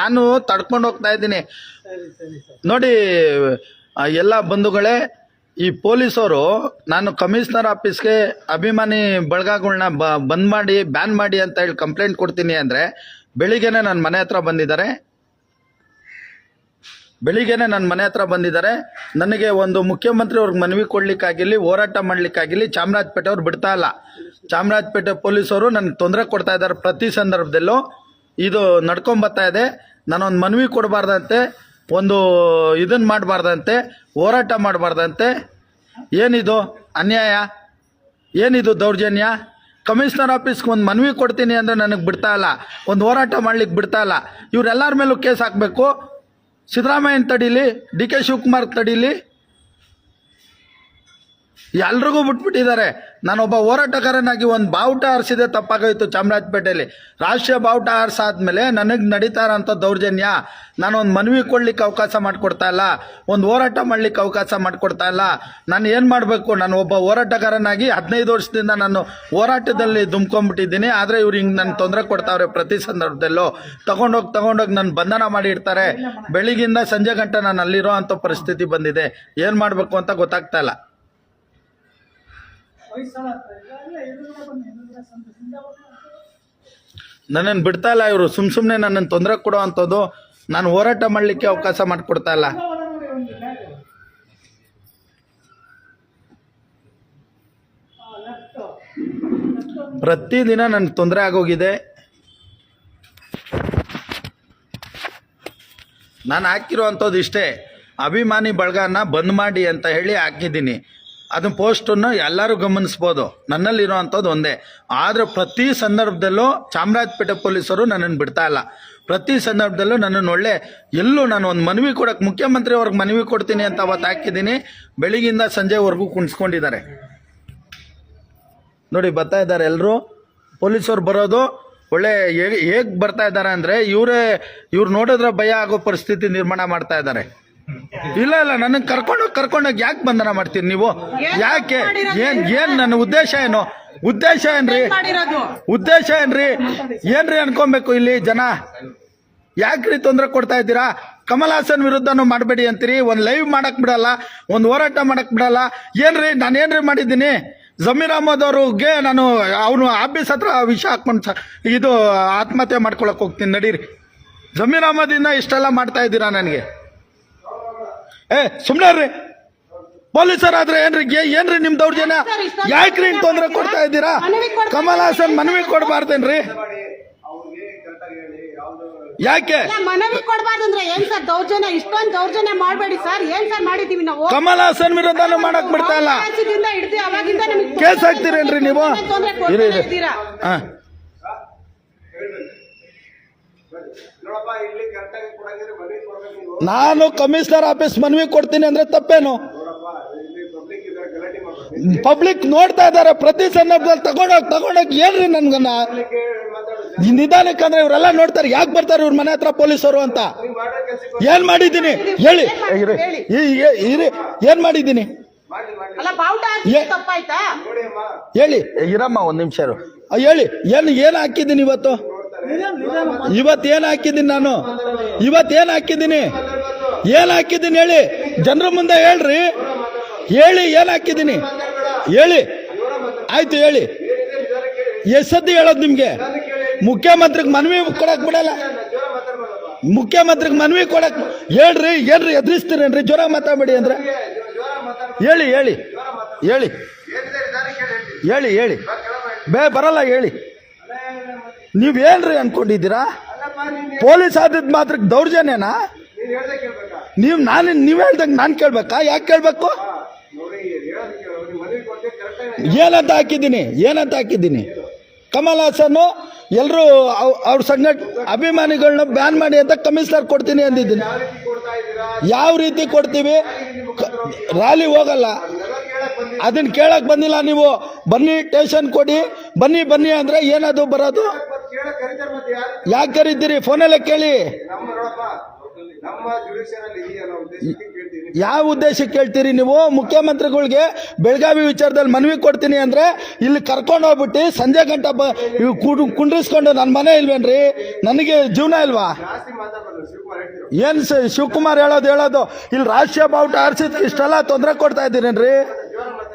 ನಾನು ತಡ್ಕೊಂಡು ಹೋಗ್ತಾ ಇದ್ದೀನಿ. ನೋಡಿ ಎಲ್ಲ ಬಂಧುಗಳೇ ಈ ಪೊಲೀಸರು ನಾನು ಕಮಿಷನರ್ ಆಫೀಸ್ಗೆ ಅಭಿಮಾನಿ ಬಳಗಗಳನ್ನ ಬ ಬಂದ್ ಮಾಡಿ ಬ್ಯಾನ್ ಮಾಡಿ ಅಂತ ಹೇಳಿ ಕಂಪ್ಲೇಂಟ್ ಕೊಡ್ತೀನಿ ಅಂದರೆ ಬೆಳಿಗ್ಗೆನೆ ನನ್ನ ಮನೆ ಹತ್ರ ಬಂದಿದ್ದಾರೆ. ಬೆಳಿಗ್ಗೆನೆ ನನ್ನ ಮನೆ ಹತ್ರ ಬಂದಿದ್ದಾರೆ. ನನಗೆ ಒಂದು ಮುಖ್ಯಮಂತ್ರಿ ಅವ್ರಿಗೆ ಮನವಿ ಕೊಡ್ಲಿಕ್ಕಾಗಿರಲಿ ಹೋರಾಟ ಮಾಡ್ಲಿಕ್ಕಾಗಿರಲಿ ಚಾಮರಾಜಪೇಟೆ ಅವ್ರು ಬಿಡ್ತಾ ಇಲ್ಲ. ಚಾಮರಾಜಪೇಟೆ ಪೊಲೀಸರು ನನಗೆ ತೊಂದರೆ ಕೊಡ್ತಾ ಇದ್ದಾರೆ ಪ್ರತಿ ಸಂದರ್ಭದಲ್ಲೂ. ಇದು ನಡ್ಕೊಂಬರ್ತಾ ಇದೆ. ನಾನೊಂದು ಮನವಿ ಕೊಡಬಾರ್ದಂತೆ, ಒಂದು ಇದನ್ನು ಮಾಡಬಾರ್ದಂತೆ, ಹೋರಾಟ ಮಾಡಬಾರ್ದಂತೆ. ಏನಿದು ಅನ್ಯಾಯ? ಏನಿದು ದೌರ್ಜನ್ಯ? ಕಮಿಷನರ್ ಆಫೀಸ್ಗೆ ಒಂದು ಮನವಿ ಕೊಡ್ತೀನಿ ಅಂದರೆ ನನಗೆ ಬಿಡ್ತಾ ಇಲ್ಲ. ಒಂದು ಹೋರಾಟ ಮಾಡ್ಲಿಕ್ಕೆ ಬಿಡ್ತಾ ಇಲ್ಲ. ಇವರೆಲ್ಲರ ಮೇಲೂ ಕೇಸ್ ಹಾಕಬೇಕು. ಸಿದ್ದರಾಮಯ್ಯನ ತಡೀಲಿ, ಡಿ ಕೆ ಶಿವಕುಮಾರ್ ತಡೀಲಿ ಎಲ್ರಿಗೂ ಬಿಟ್ಬಿಟ್ಟಿದ್ದಾರೆ ನಾನೊಬ್ಬ ಹೋರಾಟಗಾರನಾಗಿ ಒಂದು ಬಾವುಟ ಆರಿಸಿದೆ, ತಪ್ಪಾಗೋಯ್ತು ಚಾಮರಾಜಪೇಟೆಯಲ್ಲಿ. ರಾಷ್ಟ್ರೀಯ ಬಾವುಟ ಆರಿಸಾದ್ಮೇಲೆ ನನಗೆ ನಡೀತಾ ಇರೋಂಥ ದೌರ್ಜನ್ಯ ನಾನು ಒಂದು ಮನವಿ ಕೊಡ್ಲಿಕ್ಕೆ ಅವಕಾಶ ಮಾಡಿಕೊಡ್ತಾ ಇಲ್ಲ. ಒಂದು ಹೋರಾಟ ಮಾಡ್ಲಿಕ್ಕೆ ಅವಕಾಶ ಮಾಡಿಕೊಡ್ತಾ ಇಲ್ಲ. ನಾನು ಏನು ಮಾಡಬೇಕು? ನಾನು ಒಬ್ಬ ಹೋರಾಟಗಾರನಾಗಿ ಹದಿನೈದು ವರ್ಷದಿಂದ ನಾನು ಹೋರಾಟದಲ್ಲಿ ದುಮ್ಕೊಂಡ್ಬಿಟ್ಟಿದ್ದೀನಿ ಆದರೆ ಇವ್ರು ಹಿಂಗೆ ನನ್ನ ತೊಂದರೆ ಕೊಡ್ತಾವ್ರೆ ಪ್ರತಿ ಸಂದರ್ಭದಲ್ಲೂ. ತಗೊಂಡೋಗಿ ತಗೊಂಡೋಗಿ ನನ್ನ ಬಂಧನ ಮಾಡಿ ಇಡ್ತಾರೆ. ಬೆಳಿಗ್ಗಿಂದ ಸಂಜೆ ಗಂಟೆ ನಾನು ಅಲ್ಲಿರೋ ಅಂಥ ಪರಿಸ್ಥಿತಿ ಬಂದಿದೆ. ಏನು ಮಾಡಬೇಕು ಅಂತ ಗೊತ್ತಾಗ್ತಾ ಇಲ್ಲ. ನನ್ನನ್ನು ಬಿಡ್ತಾ ಇಲ್ಲ ಇವರು. ಸುಮ್ ಸುಮ್ಮನೆ ನನ್ನನ್ನು ತೊಂದರೆ ಕೊಡೋ ಅಂಥದ್ದು ನಾನು ಹೋರಾಟ ಮಾಡಲಿಕ್ಕೆ ಅವಕಾಶ ಮಾಡಿಕೊಡ್ತಾ ಇಲ್ಲ. ಪ್ರತಿದಿನ ನನಗೆ ತೊಂದರೆ ಆಗೋಗಿದೆ. ನಾನು ಹಾಕಿರೋ ಅಂಥದ್ದು ಇಷ್ಟೇ. ಅಭಿಮಾನಿ ಬಳಗನ ಬಂದ್ ಮಾಡಿ ಅಂತ ಹೇಳಿ ಹಾಕಿದ್ದೀನಿ. ಅದನ್ನ ಪೋಸ್ಟನ್ನು ಎಲ್ಲರೂ ಗಮನಿಸ್ಬೋದು. ನನ್ನಲ್ಲಿರೋ ಅಂಥದ್ದು ಒಂದೇ. ಆದರೆ ಪ್ರತಿ ಸಂದರ್ಭದಲ್ಲೂ ಚಾಮರಾಜಪೇಟೆ ಪೊಲೀಸರು ನನ್ನನ್ನು ಬಿಡ್ತಾ ಇಲ್ಲ. ಪ್ರತಿ ಸಂದರ್ಭದಲ್ಲೂ ನನ್ನನ್ನು ಒಳ್ಳೆ, ಎಲ್ಲೂ ನಾನು ಒಂದು ಮನವಿ ಕೊಡೋಕ್ಕೆ ಮುಖ್ಯಮಂತ್ರಿಯವ್ರಿಗೆ ಮನವಿ ಕೊಡ್ತೀನಿ ಅಂತ ಅವತ್ತು ಹಾಕಿದ್ದೀನಿ. ಬೆಳಿಗ್ಗಿಂದ ಸಂಜೆವರೆಗೂ ಕುಣಿಸ್ಕೊಂಡಿದ್ದಾರೆ. ನೋಡಿ, ಬರ್ತಾ ಇದ್ದಾರೆ ಎಲ್ಲರೂ ಪೊಲೀಸರು ಬರೋದು ಒಳ್ಳೆ ಹೇಗೆ ಬರ್ತಾ ಇದ್ದಾರೆ ಅಂದರೆ ಇವರೇ, ಇವ್ರು ನೋಡಿದ್ರೆ ಭಯ ಆಗೋ ಪರಿಸ್ಥಿತಿ ನಿರ್ಮಾಣ ಮಾಡ್ತಾ ಇದ್ದಾರೆ. ಇಲ್ಲ ಇಲ್ಲ ನನಗೆ ಕರ್ಕೊಂಡೋಗಿ ಕರ್ಕೊಂಡೋಗಿ ಯಾಕೆ ಬಂಧನ ಮಾಡ್ತೀನಿ ನೀವು? ಯಾಕೆ? ಏನ್ ಏನ್ ನನ್ನ ಉದ್ದೇಶ ಏನು? ಉದ್ದೇಶ ಏನ್ರಿ? ಉದ್ದೇಶ ಏನ್ರಿ? ಏನ್ರಿ ಅನ್ಕೊಬೇಕು ಇಲ್ಲಿ ಜನ? ಯಾಕ್ರಿ ತೊಂದರೆ ಕೊಡ್ತಾ ಇದ್ದೀರಾ? ಕಮಲ್ ಹಾಸನ್ ವಿರುದ್ಧನೂ ಮಾಡಬೇಡಿ ಅಂತೀರಿ. ಒಂದು ಲೈವ್ ಮಾಡಕ್ ಬಿಡಲ್ಲ ಒಂದು ಹೋರಾಟ ಮಾಡಕ್ ಬಿಡಲ್ಲ. ಏನ್ರಿ ನಾನು ಏನ್ರಿ ಮಾಡಿದ್ದೀನಿ? ಜಮೀರ್ ಅಹಮದ್ ಅವ್ರಿಗೆ ನಾನು ಅವನು ಆಫೀಸ್ ಹತ್ರ ವಿಷ ಹಾಕ್ಕೊಂಡು ಸ- ಇದು ಆತ್ಮಹತ್ಯೆ ಮಾಡ್ಕೊಳಕ್ ಹೋಗ್ತೀನಿ. ನಡೀರಿ. ಜಮೀರ್ ಅಹಮದಿನ ಇಷ್ಟೆಲ್ಲ ಮಾಡ್ತಾ ಇದ್ದೀರಾ ನನಗೆ? ಏ ಸುಮ್ಮನೆ ರೀ ಪೊಲೀಸರಾದ್ರೆ ಏನ್ರಿ ಏನ್ರಿ ನಿಮ್ ದೌರ್ಜನ್ಯ? ಯಾಕ್ರಿ ತೊಂದರೆ ಕೊಡ್ತಾ ಇದ್ದೀರಾ? ಕಮಲ್ ಹಾಸನ್ ಮನವಿ ಕೊಡಬಾರ್ದೇನ್ರಿ? ಯಾಕೆ? ಮನವಿ ಕೊಡಬಾರ್ದಂದ್ರೆ ಏನ್ ಸರ್ ದೌರ್ಜನ್ಯ? ಇಷ್ಟೊಂದು ದೌರ್ಜನ್ಯ ಮಾಡಬೇಡಿ ಸರ್. ಏನ್ ಸರ್ ಮಾಡಿದೀವಿ ನಾವು? ಕಮಲ್ ಹಾಸನ್ ವಿರುದ್ಧ ಮಾಡಕ್ ಬಿಡ್ತಾ ಇಲ್ಲ. ಆಚೆದಿಂದ ಹಿಡ್ದು ಅವಾಗಿಂದ ನಮಗೆ ಕೇಸ್ ಹಾಕ್ತೀರೇನ್ರಿ ನೀವು? ಇದ್ದೀರಾ ಹಾ ನೋಡಪ್ಪ ಇಲ್ಲಿ ಕರೆಕ್ಟಾಗಿ ಕೊಡಂಗಿದ್ರೆ ಮನೆ ಕೊಡ್ಬೇಕು ನೀವು ನಾನು ಕಮಿಷನರ್ ಆಫೀಸ್ ಮನವಿ ಕೊಡ್ತೀನಿ ಅಂದ್ರೆ ತಪ್ಪೇನು? ಪಬ್ಲಿಕ್ ಗಲಾಟೆ ಮಾಡ್ಬೇಕು ಪಬ್ಲಿಕ್ ನೋಡ್ತಾ ಇದ್ದಾರೆ ಪ್ರತಿ ಸಂದರ್ಭದಲ್ಲಿ ತಗೊಂಡೋಗಿ ತಗೊಂಡೋಗಿ ಏನ್ರಿ ನನ್ಗನ್ನ. ನಿಧಾನಕ್ಕೆ ಅಂದ್ರೆ ಇವರೆಲ್ಲ ನೋಡ್ತಾರೆ ಯಾಕೆ ಬರ್ತಾರೆ ಇವ್ರ ಮನೆ ಹತ್ರ ಪೊಲೀಸರು ಅಂತ? ಏನ್ ಮಾಡಿದ್ದೀನಿ? ಹೇಳಿ. ಏನ್ ಮಾಡಿದ್ದೀನಿ? ಹೇಳಿ. ಇರಮ್ಮ ಒಂದ್ ನಿಮಿಷ ಹೇಳಿ. ಏನ್ ಏನ್ ಹಾಕಿದ್ದೀನಿ ಇವತ್ತು? ಇವತ್ತು ಏನ್ ಹಾಕಿದ್ದೀನಿ ನಾನು? ಇವತ್ತು ಏನ್ ಹಾಕಿದ್ದೀನಿ ಏನು ಹಾಕಿದ್ದೀನಿ ಹೇಳಿ? ಜನರ ಮುಂದೆ ಹೇಳ್ರಿ. ಹೇಳಿ ಏನು ಹಾಕಿದ್ದೀನಿ ಹೇಳಿ. ಆಯ್ತು, ಹೇಳಿ. ಎಷ್ಟು ಸತಿ ಹೇಳೋದು ನಿಮಗೆ. ಮುಖ್ಯಮಂತ್ರಿಗೆ ಮನವಿ ಕೊಡಕ್ ಬಿಡಲ್ಲ. ಮುಖ್ಯಮಂತ್ರಿಗೆ ಮನವಿ ಕೊಡಕ್ ಹೇಳ್ರಿ, ಏನ್ರಿ ಎದುರಿಸ್ತೀರೇನ್ರಿ? ಜ್ವರ ಮಾತಾಡಬೇಡಿ ಅಂದ್ರೆ. ಹೇಳಿ ಹೇಳಿ. ಹೇಳಿ. ಹೇಳಿ ಹೇಳಿ. ಬೇ, ಬರಲ್ಲ, ಹೇಳಿ. ನೀವೇನ್ರಿ ಅನ್ಕೊಂಡಿದ್ದೀರಾ? ಪೊಲೀಸ್ ಆದದ್ ಮಾತ್ರ ದೌರ್ಜನ್ಯನಾ? ನೀವು ನಾನು ನೀವು ಹೇಳ್ದಂಗೆ ನಾನು ಕೇಳ್ಬೇಕಾ? ಯಾಕೆ ಕೇಳಬೇಕು? ಏನಂತ ಹಾಕಿದ್ದೀನಿ? ಏನಂತ ಹಾಕಿದ್ದೀನಿ? ಕಮಲ್ ಹಾಸನ್ ಎಲ್ಲರೂ ಅವ್ರ ಸಂಘ ಅಭಿಮಾನಿಗಳನ್ನ ಬ್ಯಾನ್ ಮಾಡಿ ಅಂತ ಕಮಿಷನರ್ ಕೊಡ್ತೀನಿ ಅಂದಿದ್ದೀನಿ. ಯಾವ ರೀತಿ ಕೊಡ್ತೀವಿ? ರ್ಯಾಲಿ ಹೋಗಲ್ಲ. ಅದನ್ನು ಕೇಳಕ್ಕೆ ಬಂದಿಲ್ಲ ನೀವು. ಬನ್ನಿ ಟೇಷನ್ ಕೊಡಿ. ಬನ್ನಿ ಬನ್ನಿ ಅಂದ್ರೆ ಏನದು ಬರೋದು? ಯಾಕೆ ಕರೀತೀರಿ? ಫೋನಲ್ಲೇ ಕೇಳಿ. ಯಾವ ಉದ್ದೇಶಕ್ಕೆ ಕೇಳ್ತೀರಿ ನೀವು? ಮುಖ್ಯಮಂತ್ರಿಗಳಿಗೆ ಬೆಳಗಾವಿ ವಿಚಾರದಲ್ಲಿ ಮನವಿ ಕೊಡ್ತೀನಿ ಅಂದ್ರೆ ಇಲ್ಲಿ ಕರ್ಕೊಂಡು ಹೋಗ್ಬಿಟ್ಟು ಸಂಜೆ ಗಂಟ ಬ ಇವ್ ಕುಂಡ್ರಿಸ್ಕೊಂಡು ನನ್ನ ಮನೆ ಇಲ್ವೇನ್ರಿ? ನನಗೆ ಜೀವನ ಇಲ್ವಾ? ಏನು ಶಿವಕುಮಾರ್ ಏನ್ ಸ- ಶಿವಕುಮಾರ್ ಹೇಳೋದು ಹೇಳೋದು? ಇಲ್ಲಿ ರಾಷ್ಟ್ರೀಯ ಬಾವುಟ ಆರಿಸಿದ್ ಇಷ್ಟೆಲ್ಲ ತೊಂದರೆ ಕೊಡ್ತಾ ಇದ್ದೀರೇನ್ರಿ?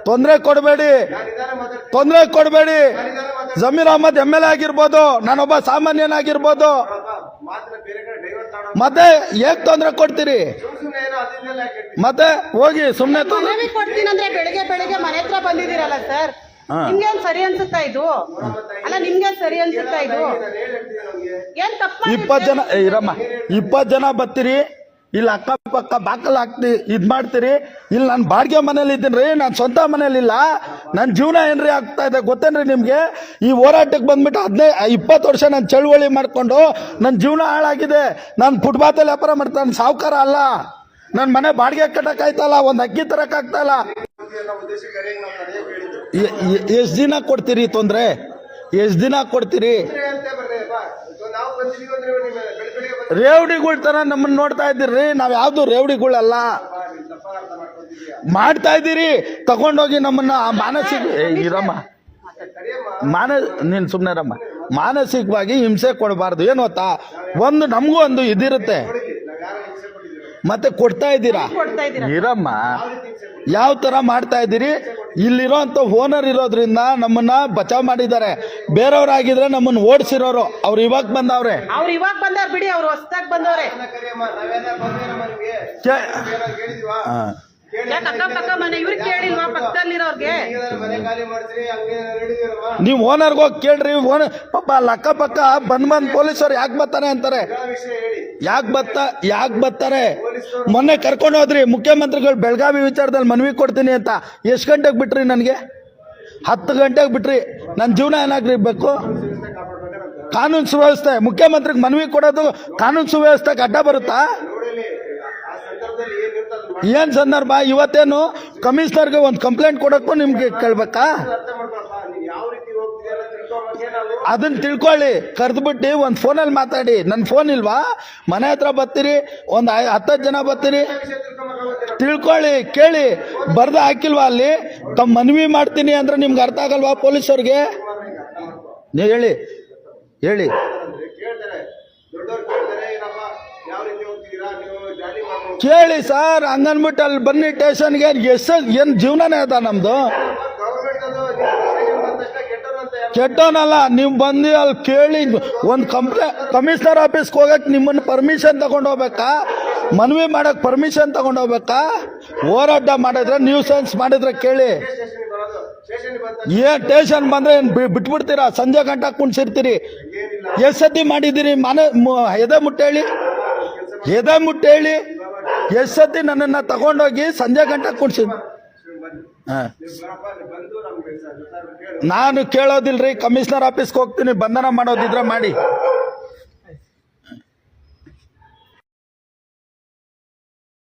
ತೊಂದರೆ ಕೊಡಬೇಡಿ. ತೊಂದರೆ ಕೊಡಬೇಡಿ. Zameer Ahmed M L A ಆಗಿರ್ಬೋದು ನಾನೊಬ್ಬ ಸಾಮಾನ್ಯನಾಗಿರ್ಬೋದು. ಮತ್ತೆ ಹೇಗ್ ತೊಂದ್ರೆ ಕೊಡ್ತೀರಿ? ಸುಮ್ನೆ ಮತ್ತೆ ಹೋಗಿ ಮನವಿ ಕೊಡ್ತೀನಂದ್ರೆ ಬೆಳಿಗ್ಗೆ ಬೆಳಿಗ್ಗೆ ಮನೆ ಹತ್ರ ಬಂದಿದ್ದೀರಲ್ಲ ಸರ್. ನಿಮ್ಗೇನ್ ಸರಿ ಅನ್ಸುತ್ತಾ ಇದು? ಅಲ್ಲ ನಿಮ್ಗೇನ್ ಸರಿ ಅನ್ಸುತ್ತಾ ಇದು? ಏನ್ ತಪ್ಪು ಇಪ್ಪತ್ತು ಜನ ಇರಮ್ಮ. ಇಪ್ಪತ್ತು ಜನ ಬರ್ತೀರಿ. ಇಲ್ಲಿ ಅಕ್ಕಪಕ್ಕ ಬಾಕಲ್ ಹಾಕ್ತಿ, ಇದು ಮಾಡ್ತೀರಿ? ಇಲ್ಲಿ, ನಾನು ಬಾಡಿಗೆ ಮನೇಲಿ ಇದ್ದೀನಿ ರೀ, ನಾನು ಸ್ವಂತ ಮನೇಲಿಲ್ಲ ನನ್ನ ಜೀವನ ಏನ್ರಿ ಆಗ್ತಾ ಇದೆ ಗೊತ್ತೇನ್ರಿ ನಿಮಗೆ? ಈ ಹೋರಾಟಕ್ಕೆ ಬಂದ್ಬಿಟ್ಟು ಹದಿನೈದು ಇಪ್ಪತ್ತು ವರ್ಷ ನಾನು ಚಳುವಳಿ ಮಾಡಿಕೊಂಡು ನನ್ನ ಜೀವನ ಹಾಳಾಗಿದೆ. ನಾನು ಫುಟ್ಪಾತಲ್ಲಿ ವ್ಯಾಪಾರ ನನ್ನ ಸಾವುಕಾರ ಅಲ್ಲ. ನನ್ನ ಮನೆ ಬಾಡಿಗೆ ಕಟ್ಟಕ್ಕಾಯ್ತಲ್ಲ ಒಂದು ಅಕ್ಕಿ ತರಕ್ಕಾಗ್ತಾ ಇಲ್ಲ. ಅನ್ನೋ ಉದ್ದೇಶಕ್ಕೆ ಕರೆಯಾಗಿ ನಾವು ಕರೆಯಕ್ಕೆ ಹೇಳಿದ್ದು ಎಷ್ಟು ದಿನ ಕೊಡ್ತೀರಿ ತೊಂದರೆ? ಎಷ್ಟು ದಿನ ಕೊಡ್ತೀರಿ? ರೇವಡಿಗಳ ತರ ನಮ್ಮನ್ನ ನೋಡ್ತಾ ಇದ್ದೀರಿ ನಾವು ಯಾವ್ದು ರೇವಡಿಗಳಲ್ಲ. ಮಾಡ್ತಾ ಇದ್ದೀರಿ. ತಗೊಂಡೋಗಿ ನಮ್ಮನ್ನ ಮಾನಸಿಕ ಇರಮ್ಮ ಮಾನ ನೀನು ಸುಮ್ಮನೆ ರಮ್ಮ ಮಾನಸಿಕವಾಗಿ ಹಿಂಸೆ ಕೊಡಬಾರ್ದು. ಏನು ಗೊತ್ತಾ? ಒಂದು ನಮಗೂ ಒಂದು ಇದಿರುತ್ತೆ. ಮತ್ತೆ ಕೊಡ್ತಾ ಇದ್ದೀರಾ? ಇರಮ್ಮ ಯಾವ ಥರ ಯಾವ ತರ ಮಾಡ್ತಾ ಇದ್ದೀರಿ? ಇಲ್ಲಿರೋಂಥ ಓನರ್ ಇರೋದ್ರಿಂದ ನಮ್ಮನ್ನ ಬಚಾವ್ ಮಾಡಿದ್ದಾರೆ. ಬೇರೆಯವ್ರಾಗಿದ್ರೆ ನಮ್ಮನ್ನ ಓಡಿಸಿರೋರು. ಅವ್ರು ಇವಾಗ ಬಂದವ್ರೆ. ಅವ್ರು ಇವಾಗ ಬಂದವ್ರು ಬಿಡಿ ಅವ್ರು ಹೊಸದಾಗಿ ಬಂದವ್ರೆ. ಯಾಕೆ ಅಕ್ಕ ಪಕ್ಕ ಮನೆ? ಇವ್ರಿಗೆ ಕೇಳಿಲ್ವಾ ಪಕ್ಕದಲ್ಲಿರೋರ್ಗೆ? ನೀವು ಓನರ್ಗೆ ಹೋಗಿ ಕೇಳ್ರಿ ಓನರ್ ಪಾಪ ಅಲ್ಲಿ ಅಕ್ಕಪಕ್ಕ ಬಂದ್ ಬಂದ್ ಪೊಲೀಸರು ಯಾಕೆ ಬರ್ತಾರೆ ಅಂತಾರೆ? ಯಾಕೆ ಬತ್ತ ಯಾಕೆ ಬರ್ತಾರೆ? ಮೊನ್ನೆ ಕರ್ಕೊಂಡು ಹೋದ್ರಿ ಮುಖ್ಯಮಂತ್ರಿಗಳು ಬೆಳಗಾವಿ ವಿಚಾರದಲ್ಲಿ ಮನವಿ ಕೊಡ್ತೀನಿ ಅಂತ. ಎಷ್ಟು ಗಂಟೆಗೆ ಬಿಟ್ರಿ ನನಗೆ? ಹತ್ತು ಗಂಟೆಗೆ ಬಿಟ್ರಿ. ನನ್ನ ಜೀವನ ಏನಾಗ್ರಿ ಬೇಕು ಕಾನೂನು ಸುವ್ಯವಸ್ಥೆ. ಮುಖ್ಯಮಂತ್ರಿಗೆ ಮನವಿ ಕೊಡೋದು ಕಾನೂನು ಸುವ್ಯವಸ್ಥೆಗೆ ಅಡ್ಡ ಬರುತ್ತಾ? ಏನ್ ಸಂದರ್ಭ? ಇವತ್ತೇನು ಕಮಿಷನರ್ಗೆ ಒಂದು ಕಂಪ್ಲೇಂಟ್ ಕೊಡೋಕ್ಕೂ ನಿಮ್ಗೆ ಕೇಳ್ಬೇಕಾ? ಅದನ್ನ ತಿಳ್ಕೊಳ್ಳಿ, ಕರೆದ್ಬಿಟ್ಟು ಒಂದು ಫೋನಲ್ಲಿ ಮಾತಾಡಿ. ನನ್ನ ಫೋನ್ ಇಲ್ವಾ? ಮನೆ ಹತ್ರ ಬರ್ತೀರಿ, ಒಂದು ಹತ್ತತ್ತು ಜನ ಬರ್ತೀರಿ. ತಿಳ್ಕೊಳ್ಳಿ, ಕೇಳಿ. ಬರ್ದು ಹಾಕಿಲ್ವಾ ಅಲ್ಲಿ? ತಮ್ಮ ಮನವಿ ಮಾಡ್ತೀನಿ ಅಂದ್ರೆ ನಿಮ್ಗೆ ಅರ್ಥ ಆಗಲ್ವಾ ಪೊಲೀಸವ್ರಿಗೆ? ನೀವು ಹೇಳಿ ಹೇಳಿ ಕೇಳ್ತಾರೆ ದೊಡ್ಡವ್ರು ಕೇಳ್ತಾರೆ ಏನಪ್ಪ ಯಾವ ರೀತಿ ಹೋಗ್ತಿದ್ದೀರಾ ನೀವು ಜಾಲಿ ಮಾಡ್ಕೊಂಡು ಕೇಳಿ ಸರ್ ಹಂಗನ್ಬಿಟ್ಟು ಅಲ್ಲಿ ಬನ್ನಿ ಟೇಷನ್ಗೆ ಎಷ್ಟು ಏನು ಜೀವನನೇ ಅದ ನಮ್ಮದು ಕೆಟ್ಟೋನಲ್ಲ ನೀವು ಬಂದು ಅಲ್ಲಿ ಕೇಳಿ, ಒಂದು ಕಂಪ್ಲೇ, ಕಮಿಷನರ್ ಆಫೀಸ್ಗೆ ಹೋಗಕ್ಕೆ ನಿಮ್ಮನ್ನು ಪರ್ಮಿಷನ್ ತಗೊಂಡು ಹೋಗ್ಬೇಕಾ? ಮನವಿ ಮಾಡೋಕ್ಕೆ ಪರ್ಮಿಷನ್ ತಗೊಂಡು ಹೋಗ್ಬೇಕಾ? ಹೋರಾಟ ಮಾಡಿದ್ರೆ ನ್ಯೂಸೆನ್ಸ್ ಮಾಡಿದ್ರೆ ಕೇಳಿ. ಏನು ಟೇಷನ್ ಬಂದರೆ ಏನು ಬಿಟ್ಬಿಡ್ತೀರಾ? ಸಂಜೆ ಗಂಟೆ ಕುಣ್ಸಿರ್ತೀರಿ ಎಷ್ಟು ಸತಿ ಮಾಡಿದ್ದೀರಿ, ಮನೆ ಎದೆ ಮುಟ್ಟೇಳಿ. ಎದೆ ಮುಟ್ಟೇಳಿ ಎಷ್ಟು ಸತಿ ನನ್ನನ್ನು ತಗೊಂಡೋಗಿ ಸಂಜೆ ಗಂಟೆ ಕುಣ್ಸಿ ಹಾಂ. ನಾನು ಕೇಳೋದಿಲ್ರಿ, ಕಮಿಷನರ್ ಆಫೀಸ್ಗೆ ಹೋಗ್ತೀನಿ, ಬಂಧನ ಮಾಡೋದಿದ್ರೆ ಮಾಡಿ.